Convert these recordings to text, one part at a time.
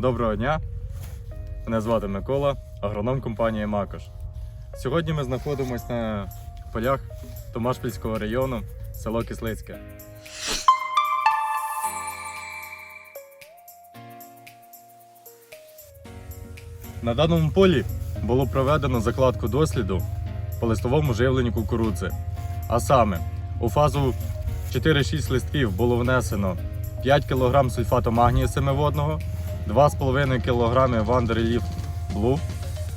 Доброго дня! Мене звати Микола, агроном компанії Макош. Сьогодні ми знаходимося на полях Томашпільського району, село Кислицьке. На даному полі було проведено закладку досліду по листовому живленню кукурудзи. А саме, у фазу 4-6 листків було внесено 5 кг сульфату магнію семиводного, 2,5 кг Вандерліф Блу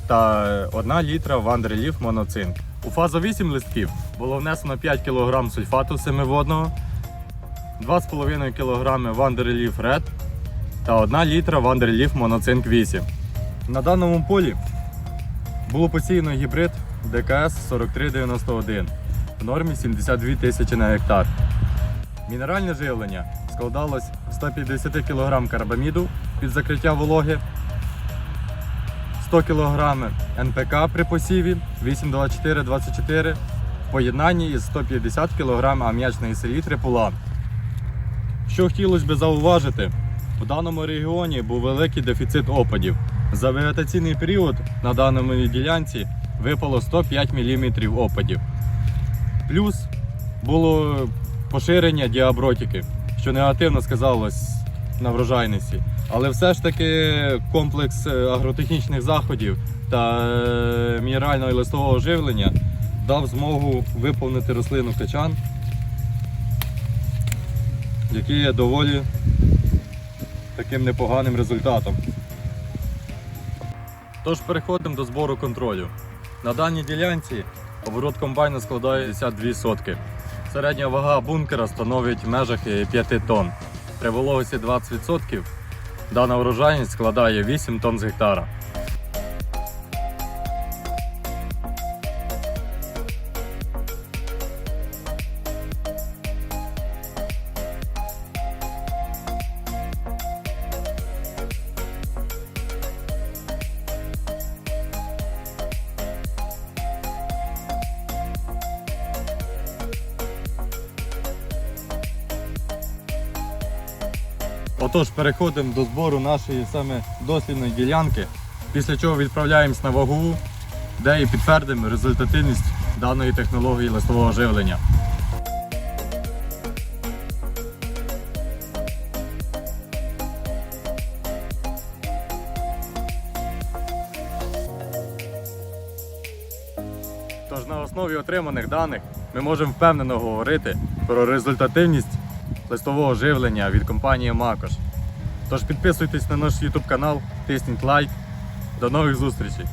та 1 літра Вандерліф Моноцинк. У фазу 8 листків було внесено 5 кг сульфату семиводного, 2,5 кг Вандерліф Ред та 1 літра Вандерліф Моноцинк 8. На даному полі було посіяно гібрид ДКС 4391 в нормі 72 тисячі на гектар. Мінеральне живлення складалось 150 кг карбаміду під закриття вологи, 100 кг НПК при посіві 824-24 в поєднанні із 150 кг ам'ячної селітри Пулан. Що хотілося б зауважити, у даному регіоні був великий дефіцит опадів. За вегетаційний період на даному ділянці випало 105 мм опадів. Плюс було поширення діабротики, що негативно сказалось на врожайності. Але все ж таки комплекс е, агротехнічних заходів та е, мінерального і листового живлення дав змогу виповнити рослину качан, який є доволі таким непоганим результатом. Тож переходимо до збору контролю. На даній ділянці оборот комбайна складає 52 сотки. Середня вага бункера становить в межах 5 тонн. При вологості 20% дана врожайність складає 8 тонн з гектара. Отож, переходимо до збору нашої саме дослідної ділянки, після чого відправляємось на вагову, де і підтвердимо результативність даної технології листового живлення. Тож на основі отриманих даних ми можемо впевнено говорити про результативність листового живлення від компанії Макош. Тож підписуйтесь на наш YouTube канал, тисніть лайк. До нових зустрічей!